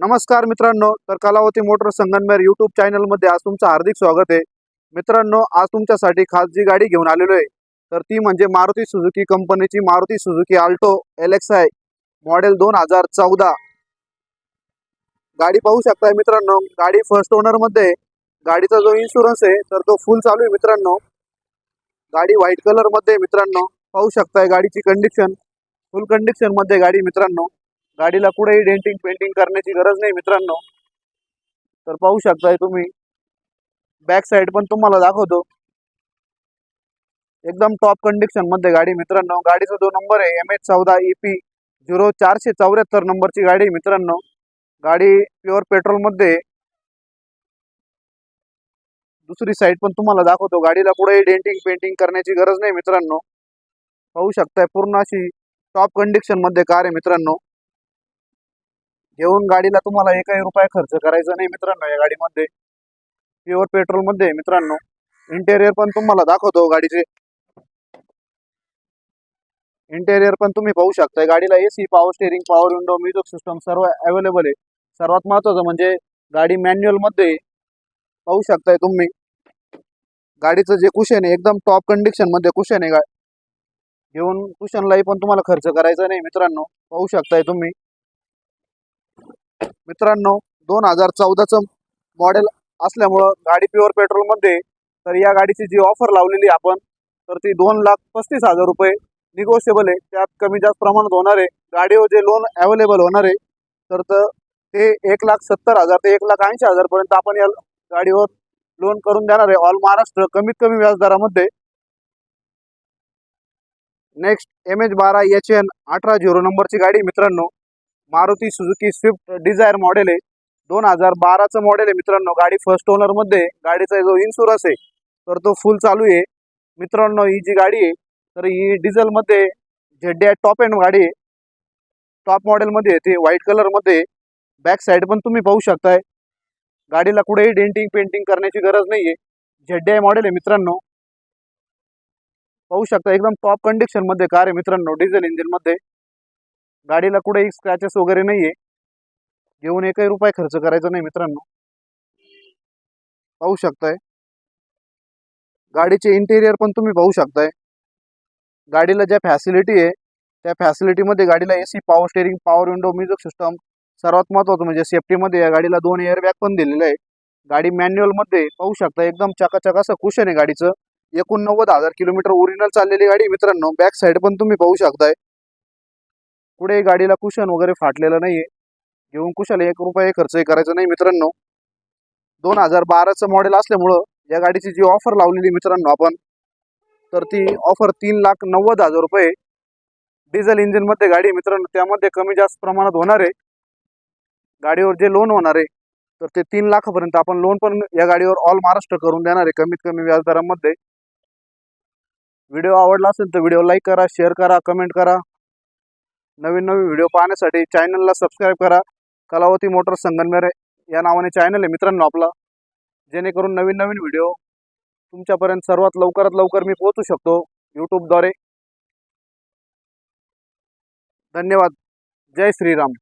नमस्कार मित्रांनो तर कलावती मोटर संगनमेर युट्यूब चॅनलमध्ये आज तुमचं हार्दिक स्वागत आहे. मित्रांनो आज तुमच्यासाठी खास जी गाडी घेऊन आलेलो आहे. तर ती म्हणजे मारुती सुझुकी कंपनीची Maruti Suzuki Alto LX i model दोन हजार चौदा. गाडी पाहू शकताय मित्रांनो गाडी फर्स्ट ओनरमध्ये गाडीचा जो इन्शुरन्स आहे तर तो फुल चालू आहे मित्रांनो. गाडी व्हाईट कलरमध्ये मित्रांनो. पाहू शकताय गाडीची कंडिशन फुल कंडिशनमध्ये गाडी मित्रांनो. गाडीला कुठेही डेंटिंग पेंटिंग करण्याची गरज नाही मित्रांनो. तर पाहू शकताय तुम्ही. बॅक साईड पण तुम्हाला दाखवतो. एकदम टॉप कंडिशनमध्ये गाडी मित्रांनो. गाडीचा जो नंबर आहे एम एच चौदा ई पी झिरो चारशे चौऱ्याहत्तर नंबरची गाडी मित्रांनो. गाडी प्युअर पेट्रोलमध्ये दुसरी साईड पण तुम्हाला दाखवतो. गाडीला कुठेही डेंटिंग पेंटिंग करण्याची गरज नाही मित्रांनो. पाहू शकताय पूर्ण अशी टॉप कंडिशनमध्ये कार आहे मित्रांनो. घेऊन गाडीला तुम्हाला एकही रुपया खर्च करायचा नाही मित्रांनो या गाडीमध्ये. प्युअर पेट्रोलमध्ये मित्रांनो. इंटेरियर पण तुम्हाला दाखवतो गाडीचे. इंटेरियर पण तुम्ही पाहू शकताय गाडीला AC power steering power window music system सर्व अवेलेबल आहे. सर्वात महत्वाचं म्हणजे गाडी मॅन्युअलमध्ये पाहू शकताय तुम्ही. गाडीचं जे कुशन आहे एकदम टॉप कंडिशनमध्ये कुशन आहे. गा घेऊन कुशनलाही पण तुम्हाला खर्च करायचा नाही मित्रांनो. पाहू शकताय तुम्ही. मित्रांनो दोन हजार चौदाचं मॉडेल असल्यामुळं गाडी प्युअर पेट्रोलमध्ये तर या गाडीची जी ऑफर लावलेली आहे आपण तर ती दोन लाख पस्तीस हजार रुपये निगोशिएबल आहे. त्यात कमी जास्त प्रमाणात होणार आहे. गाडीवर जे लोन अवेलेबल होणार आहे तर ते एक लाख सत्तर हजार ते एक लाख ऐंशी हजारपर्यंत आपण या गाडीवर लोन करून देणार आहे. ऑल महाराष्ट्र कमीत कमी व्याजदरामध्ये नेक्स्ट एम एच बारा एच एन अठरा झिरो नंबरची गाडी मित्रांनो Maruti Suzuki Swift Dzire model आहे. दोन हजार बाराचं मॉडेल आहे मित्रांनो. गाडी फर्स्ट ओनरमध्ये गाडीचा जो इन्शुरन्स आहे तर तो फुल चालू आहे. मित्रांनो ही जी गाडी आहे तर ही डिझेलमध्ये मध्ये आहे. टॉप एंड गाडी आहे टॉप मॉडेलमध्ये ते व्हाईट कलरमध्ये बॅक साईड पण तुम्ही पाहू शकताय. गाडीला कुठेही डेंटिंग पेंटिंग करण्याची गरज नाही नाहीये झेड मॉडेल आहे मित्रांनो पाहू शकता. एकदम टॉप कंडिशनमध्ये कार आहे मित्रांनो डिझेल इंजिनमध्ये गाडीला कुठेही स्क्रॅचेस वगैरे नाहीये. घेऊन एकही रुपये खर्च करायचा नाही मित्रांनो. पाहू शकताय. गाडीचे इंटेरियर पण तुम्ही पाहू शकताय. गाडीला ज्या फॅसिलिटी आहे त्या फॅसिलिटीमध्ये गाडीला AC power steering power window music system सर्वात महत्वाचं म्हणजे सेफ्टीमध्ये या गाडीला दोन एअरबॅग पण दिलेलं आहे गाडी मॅन्युअलमध्ये पाहू शकता एकदम चकाचक असं कुशन आहे गाडीचं. एकोणनव्वद हजार किलोमीटर ओरिजिनल चाललेली गाडी मित्रांनो. बॅक साईड पण तुम्ही पाहू शकताय. कुठे गाडीला कुशन वगैरे फाटलेलं नाहीये. घेऊन कुशाला एक रुपये खर्चही करायचा नाही मित्रांनो. दोन हजार बाराचं मॉडेल असल्यामुळं या गाडीची जी ऑफर लावलेली मित्रांनो आपण तर ती ऑफर तीन लाख नव्वद हजार रुपये. डिझेल इंजिनमध्ये गाडी मित्रांनो त्यामध्ये कमी जास्त प्रमाणात होणार आहे. गाडीवर जे लोन होणार आहे तर ते तीन लाखापर्यंत आपण लोन पण या गाडीवर ऑल महाराष्ट्र करून देणार आहे कमीत कमी व्याजदरामध्ये. व्हिडिओ आवडला असेल तर व्हिडिओ लाईक करा शेअर करा कमेंट करा. नवीन नवीन व्हिडिओ पाहण्यासाठी चॅनलला सबस्क्राईब करा. कलावती मोटर संगनमेर या नावाने चॅनल आहे मित्रांनो आपला. जेणेकरून नवीन नवीन व्हिडिओ तुमच्यापर्यंत सर्वात लवकरात लवकर मी पोहोचू शकतो. यूट्यूबद्वारे धन्यवाद. जय श्रीराम.